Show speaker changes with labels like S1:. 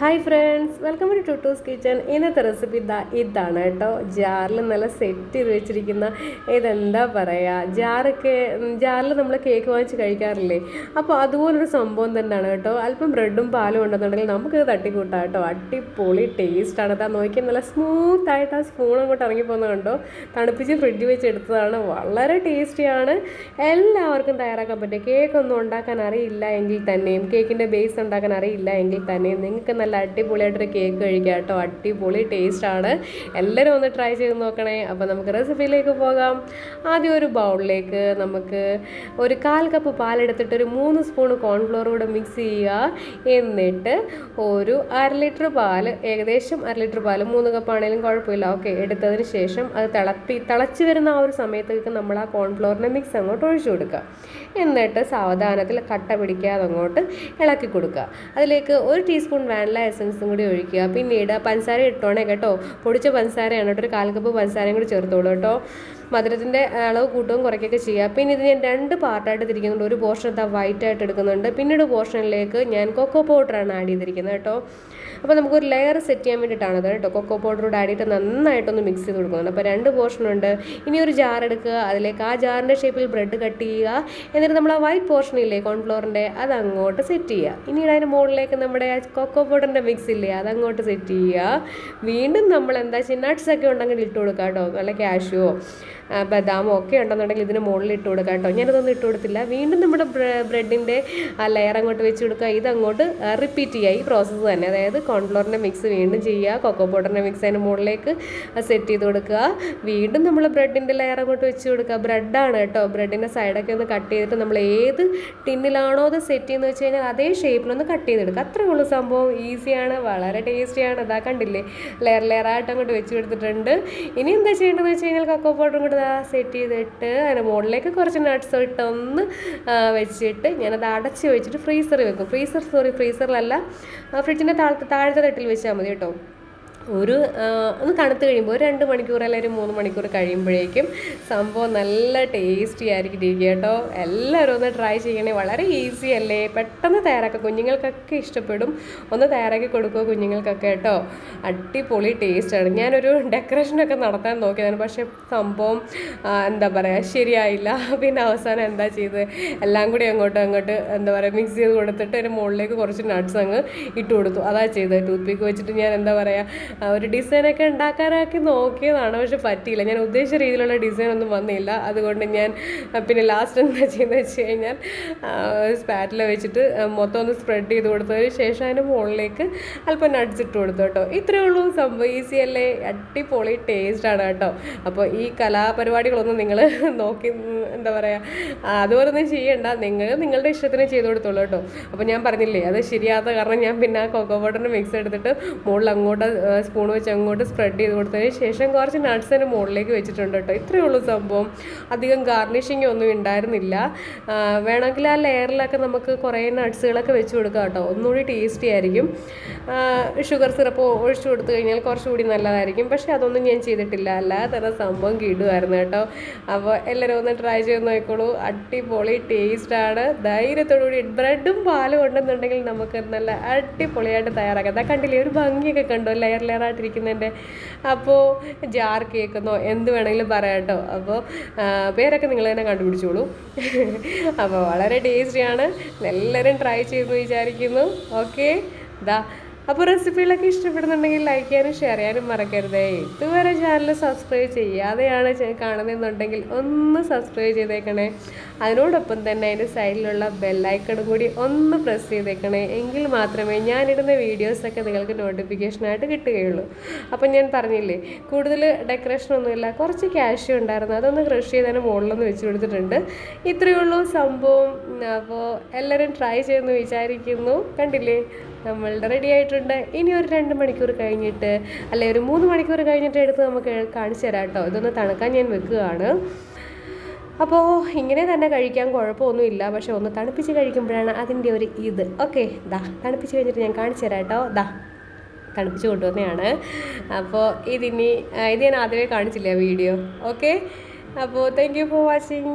S1: Hi friends welcome to ടൂട്ടോസ് kitchen ഇന്നത്തെ recipe ഇതാ ഇതാണ് കേട്ടോ. ജാറിൽ നല്ല സെറ്റ് ചെയ്ത് വെച്ചിരിക്കുന്ന ഇതെന്താ പറയുക ജാറൊക്കെ ജാറിൽ നമ്മൾ കേക്ക് വാങ്ങിച്ച് കഴിക്കാറില്ലേ? അപ്പോൾ അതുപോലൊരു സംഭവം തന്നെയാണ് കേട്ടോ. അല്പം ബ്രെഡും പാലും ഉണ്ടെന്നുണ്ടെങ്കിൽ നമുക്കിത് തട്ടിക്കൂട്ടാം കേട്ടോ. അടിപൊളി ടേസ്റ്റാണ് അതാ നോക്കിയാൽ നല്ല സ്മൂത്ത് ആയിട്ട് ആ സ്പൂൺ അങ്ങോട്ട് ഇറങ്ങിപ്പോകുന്നത് കണ്ടോ? തണുപ്പിച്ച് ഫ്രിഡ്ജ് വെച്ച് എടുത്തതാണ്. വളരെ ടേസ്റ്റിയാണ് എല്ലാവർക്കും തയ്യാറാക്കാൻ പറ്റും കേക്കൊന്നും ഉണ്ടാക്കാൻ അറിയില്ല എങ്കിൽ തന്നെയും കേക്കിന്റെ ബേസ് ഉണ്ടാക്കാൻ അറിയില്ല എങ്കിൽ തന്നെയും നിങ്ങൾക്ക് നല്ല അടിപൊളിയായിട്ടൊരു കേക്ക് കഴിക്കാം കേട്ടോ. അടിപൊളി ടേസ്റ്റാണ് എല്ലാവരും ഒന്ന് ട്രൈ ചെയ്ത് നോക്കണേ. അപ്പോൾ നമുക്ക് റെസിപ്പിയിലേക്ക് പോകാം. ആദ്യം ഒരു ബൗളിലേക്ക് നമുക്ക് ഒരു കാൽ കപ്പ് പാലെടുത്തിട്ട് ഒരു മൂന്ന് സ്പൂൺ കോൺഫ്ലോർ കൂടെ മിക്സ് ചെയ്യുക. എന്നിട്ട് ഒരു അര ലിറ്റർ പാൽ ഏകദേശം അര ലിറ്റർ പാൽ മൂന്ന് കപ്പ് ആണെങ്കിലും കുഴപ്പമില്ല. ഓക്കെ എടുത്തതിന് ശേഷം അത് തിളപ്പി തിളച്ച് വരുന്ന ആ ഒരു സമയത്തേക്ക് നമ്മൾ ആ കോൺഫ്ലോറിന്റെ മിക്സ് അങ്ങോട്ട് ഒഴിച്ചു കൊടുക്കുക. എന്നിട്ട് സാവധാനത്തിൽ കട്ട പിടിക്കാതെ അങ്ങോട്ട് ഇളക്കി കൊടുക്കുക. അതിലേക്ക് ഒരു ടീസ്പൂൺ വാനില എസൻസും കൂടി ഒഴിക്കുക. പിന്നീട് പഞ്ചസാര ഇട്ടോണേ കേട്ടോ. പൊടിച്ച പഞ്ചസാരയാണ് കേട്ടോ. ഒരു കാൽ കപ്പ് പഞ്ചസാരയും കൂടി ചേർത്തോളൂ കേട്ടോ. മധുരത്തിന്റെ അളവ് കൂട്ടുകയും കുറയ്ക്കുകയൊക്കെ ചെയ്യുക പിന്നെ ഇത് ഞാൻ രണ്ട് പാർട്ടായിട്ട് തിരിക്കുന്നുണ്ട്. ഒരു പോർഷൻ എന്താ വൈറ്റ് ആയിട്ട് എടുക്കുന്നുണ്ട്. പിന്നീട് പോർഷനിലേക്ക് ഞാൻ കൊക്കോ പൗഡറാണ് ആഡ് ചെയ്തിരിക്കുന്നത് കേട്ടോ. അപ്പോൾ നമുക്കൊരു ലെയർ സെറ്റ് ചെയ്യാൻ വേണ്ടിയിട്ടാണ് അത് കേട്ടോ. കൊക്കോ പൗഡറോട് ആഡ് ചെയ്തിട്ട് നന്നായിട്ടൊന്ന് മിക്സ് ചെയ്ത് കൊടുക്കുന്നുണ്ട്. അപ്പോൾ രണ്ട് പോർഷൻ ഉണ്ട്. ഇനി ഒരു ജാർ എടുക്കുക. അതിലേക്ക് ആ ജാറിന്റെ ഷേപ്പിൽ ബ്രെഡ് കട്ട് ചെയ്യുക. എന്നിട്ട് നമ്മൾ ആ വൈറ്റ് പോർഷനില്ലേ കോൺഫ്ലോറിന്റെ അത് അങ്ങോട്ട് സെറ്റ് ചെയ്യുക. ഇനി അതിന്റെ മുകളിലേക്ക് നമ്മുടെ കൊക്കോ പൗഡറിന്റെ മിക്സ് ഇല്ലേ അങ്ങോട്ട് സെറ്റ് ചെയ്യുക. വീണ്ടും നമ്മൾ എന്താ വെച്ചാൽ നട്ട്സ് ഒക്കെ ഉണ്ടെങ്കിൽ ഇട്ട് കൊടുക്കുക കേട്ടോ. നല്ല കാഷ്യോ ബദാമോ ഒക്കെ ഉണ്ടെന്നുണ്ടെങ്കിൽ ഇതിന് മുകളിൽ ഇട്ട് കൊടുക്കാം കേട്ടോ. ഞാനിതൊന്നും ഇട്ട് കൊടുത്തില്ല. വീണ്ടും നമ്മുടെ ബ്രെഡിന്റെ ആ ലെയർ അങ്ങോട്ട് വെച്ച് കൊടുക്കുക. ഇതങ്ങോട്ട് റിപ്പീറ്റ് ചെയ്യുക. ഈ പ്രോസസ്സ് തന്നെ. അതായത് കോൺഫ്ലോറിന്റെ മിക്സ് വീണ്ടും ചെയ്യുക. കൊക്കോ പൗഡറിന്റെ മിക്സ് അതിന് മുകളിലേക്ക് സെറ്റ് ചെയ്ത് കൊടുക്കുക. വീണ്ടും നമ്മൾ ബ്രെഡിന്റെ ലെയർ അങ്ങോട്ട് വെച്ച് കൊടുക്കുക. ബ്രെഡാണ് കേട്ടോ. ബ്രെഡിന്റെ സൈഡൊക്കെ ഒന്ന് കട്ട് ചെയ്തിട്ട് നമ്മൾ ഏത് ടിന്നിലാണോ അത് സെറ്റ് ചെയ്യുന്നത് വെച്ച് കഴിഞ്ഞാൽ അതേ ഷേപ്പിലൊന്ന് കട്ട് ചെയ്തെടുക്കുക. അത്രേ ഉള്ളൂ സംഭവം. ഈസിയാണ് വളരെ ടേസ്റ്റിയാണ് ഇതാ കണ്ടില്ലേ? ലെയർ ലെയറായിട്ട് അങ്ങോട്ട് വെച്ച് കൊടുത്തിട്ടുണ്ട്. ഇനി എന്താ ചെയ്യേണ്ടതെന്ന് വെച്ച് കഴിഞ്ഞാൽ കൊക്കോ പൗഡറും കൂടെ സെറ്റ് ചെയ്തിട്ട് അതിന് മുകളിലേക്ക് കുറച്ച് നട്ട്സ് ഇട്ടൊന്ന് വെച്ചിട്ട് ഞാനത് അടച്ച് വെച്ചിട്ട് ഫ്രീസറിൽ വെക്കും. ഫ്രീസർ സോറി ഫ്രീസറിലല്ല ഫ്രിഡ്ജിന്റെ താഴത്തെ താഴത്തെ തട്ടിൽ വെച്ചാൽ മതി കേട്ടോ. ഒരു ഒന്ന് തണുത്ത് കഴിയുമ്പോൾ ഒരു രണ്ട് മണിക്കൂർ അല്ലെങ്കിൽ ഒരു മൂന്ന് മണിക്കൂർ കഴിയുമ്പോഴേക്കും സംഭവം നല്ല ടേസ്റ്റി ആയിരിക്കും ഇരിക്കുക കേട്ടോ. എല്ലാവരും ഒന്ന് ട്രൈ ചെയ്യണേ. വളരെ ഈസി അല്ലേ? പെട്ടെന്ന് തയ്യാറാക്കുക കുഞ്ഞുങ്ങൾക്കൊക്കെ ഇഷ്ടപ്പെടും. ഒന്ന് തയ്യാറാക്കി കൊടുക്കുക കുഞ്ഞുങ്ങൾക്കൊക്കെ കേട്ടോ. അടിപൊളി ടേസ്റ്റാണ് ഞാനൊരു ഡെക്കറേഷനൊക്കെ നടത്താൻ നോക്കിയതാണ്. പക്ഷേ സംഭവം എന്താ പറയുക ശരിയായില്ല. പിന്നെ അവസാനം എന്താ ചെയ്ത് എല്ലാം കൂടി അങ്ങോട്ടും അങ്ങോട്ട് എന്താ പറയുക മിക്സ് ചെയ്ത് കൊടുത്തിട്ട് ഒരു മുകളിലേക്ക് കുറച്ച് നട്ട്സ് അങ്ങ് ഇട്ട് കൊടുത്തു. അതാ ചെയ്തത്. ടൂത്ത് പിക്ക് വെച്ചിട്ട് ഞാൻ എന്താ പറയുക ഒരു ഡിസൈനൊക്കെ ഉണ്ടാക്കാനാക്കി നോക്കിയതാണ് പക്ഷെ പറ്റിയില്ല. ഞാൻ ഉദ്ദേശിച്ച രീതിയിലുള്ള ഡിസൈൻ ഒന്നും വന്നില്ല. അതുകൊണ്ട് ഞാൻ പിന്നെ ലാസ്റ്റ് എന്താ ചെയ്യുന്നത് വെച്ച് കഴിഞ്ഞാൽ സ്പാറ്റിൽ വെച്ചിട്ട് മൊത്തം ഒന്ന് സ്പ്രെഡ് ചെയ്ത് കൊടുത്തതിന് ശേഷം അതിന്റെ മുകളിലേക്ക് അല്പം നട്ട്സ് ഇട്ട് കൊടുത്തു കേട്ടോ. ഇത്രയേ ഉള്ളൂ. സംഭവം ഈസി അല്ലേ? അടിപൊളി ടേസ്റ്റ് ആണ് കേട്ടോ. അപ്പോൾ ഈ കലാപരിപാടികളൊന്നും നിങ്ങൾ നോക്കി എന്താ പറയുക അതുപോലെ ഒന്നും ചെയ്യണ്ട. നിങ്ങൾ നിങ്ങളുടെ ഇഷ്ടത്തിന് ചെയ്ത് കൊടുത്തോളൂ കേട്ടോ. അപ്പോൾ ഞാൻ പറഞ്ഞില്ലേ അത് ശരിയാത്ത കാരണം ഞാൻ പിന്നെ ആ കൊക്കോ പൗഡറിന്റെ മിക്സ് എടുത്തിട്ട് മുകളിൽ അങ്ങോട്ട് സ്പൂൺ വെച്ച് അങ്ങോട്ട് സ്പ്രെഡ് ചെയ്ത് കൊടുത്തതിന് ശേഷം കുറച്ച് നട്ട്സിന് മുകളിലേക്ക് വെച്ചിട്ടുണ്ട് കേട്ടോ. ഇത്രയേ ഉള്ളൂ സംഭവം. അധികം ഗാർണിഷിംഗ് ഒന്നും ഉണ്ടായിരുന്നില്ല. വേണമെങ്കിൽ ആ ലെയറിലൊക്കെ നമുക്ക് കുറേ നട്ട്സുകളൊക്കെ വെച്ച് കൊടുക്കാം കേട്ടോ. ഒന്നുകൂടി ടേസ്റ്റി ആയിരിക്കും. ഷുഗർ സിറപ്പ് ഒഴിച്ചു കൊടുത്തു കഴിഞ്ഞാൽ കുറച്ചുകൂടി നല്ലതായിരിക്കും. പക്ഷേ അതൊന്നും ഞാൻ ചെയ്തിട്ടില്ല. അല്ലാതെ തന്നെ സംഭവം കിടുമായിരുന്നു കേട്ടോ. അപ്പോൾ എല്ലാവരും ഒന്ന് ട്രൈ ചെയ്ത് നോക്കിക്കോളൂ. അടിപൊളി ടേസ്റ്റാണ് ധൈര്യത്തോടുകൂടി ബ്രെഡും പാലും ഉണ്ടെന്നുണ്ടെങ്കിൽ നമുക്ക് നല്ല അടിപൊളിയായിട്ട് തയ്യാറാക്കാം. കണ്ടില്ലേ ഒരു ഭംഗിയൊക്കെ കണ്ടോ. ലെയർ ലെയർ ആയിട്ടിരിക്കുന്നതിന്റെ അപ്പോൾ ജാർ കേൾക്കുന്നോ? എന്ത് വേണമെങ്കിലും പറയാം കേട്ടോ. അപ്പോൾ പേരൊക്കെ നിങ്ങൾ തന്നെ കണ്ടുപിടിച്ചോളൂ. അപ്പോൾ വളരെ ടേസ്റ്റിയാണ്. എല്ലാവരും ട്രൈ ചെയ്തു വിചാരിക്കുന്നു. ഓക്കെ? ദാ അപ്പോൾ റെസിപ്പികളൊക്കെ ഇഷ്ടപ്പെടുന്നുണ്ടെങ്കിൽ ലൈക്ക് ചെയ്യാനും ഷെയർ ചെയ്യാനും മറക്കരുതേ. ഇതുവരെ ചാനൽ സബ്സ്ക്രൈബ് ചെയ്യാതെയാണ് കാണുന്നതെന്നുണ്ടെങ്കിൽ ഒന്ന് സബ്സ്ക്രൈബ് ചെയ്തേക്കണേ. അതിനോടൊപ്പം തന്നെ അതിന്റെ സൈഡിലുള്ള ബെല്ലൈക്കണും കൂടി ഒന്ന് പ്രസ് ചെയ്തേക്കണേ. എങ്കിൽ മാത്രമേ ഞാനിടുന്ന വീഡിയോസൊക്കെ നിങ്ങൾക്ക് നോട്ടിഫിക്കേഷനായിട്ട് കിട്ടുകയുള്ളൂ. അപ്പം ഞാൻ പറഞ്ഞില്ലേ കൂടുതൽ ഡെക്കറേഷൻ ഡെക്കറേഷനൊന്നുമില്ല കുറച്ച് ക്യാഷ് ഉണ്ടായിരുന്നു. അതൊന്ന് ക്രഷ് തന്നെ മുകളിലൊന്ന് വെച്ച് കൊടുത്തിട്ടുണ്ട്. ഇത്രയേ ഉള്ളൂ സംഭവം. അപ്പോൾ എല്ലാവരും ട്രൈ ചെയ്യുമെന്ന് വിചാരിക്കുന്നു. കണ്ടില്ലേ? നമ്മളുടെ റെഡി ആയിട്ടുണ്ട്. ഇനി ഒരു രണ്ട് മണിക്കൂർ കഴിഞ്ഞിട്ട് അല്ലെ ഒരു മൂന്ന് മണിക്കൂർ കഴിഞ്ഞിട്ട് എടുത്ത് നമുക്ക് കാണിച്ചു തരാം കേട്ടോ. ഇതൊന്ന് തണുക്കാൻ ഞാൻ വെക്കുകയാണ്. അപ്പോൾ ഇങ്ങനെ തന്നെ കഴിക്കാൻ കുഴപ്പമൊന്നുമില്ല. പക്ഷെ ഒന്ന് തണുപ്പിച്ച് കഴിക്കുമ്പോഴാണ് അതിന്റെ ഒരു ഇത്. ഓക്കെ ദാ തണുപ്പിച്ച് കഴിഞ്ഞിട്ട് ഞാൻ കാണിച്ചു തരാം കേട്ടോ. ദാ തണുപ്പിച്ച് കൊണ്ടുവന്നെയാണ് അപ്പോൾ ഇതിനി ഇത് ഞാൻ ആദ്യമേ കാണിച്ചില്ല വീഡിയോ? ഓക്കെ അപ്പോൾ താങ്ക് യു ഫോർ വാച്ചിങ്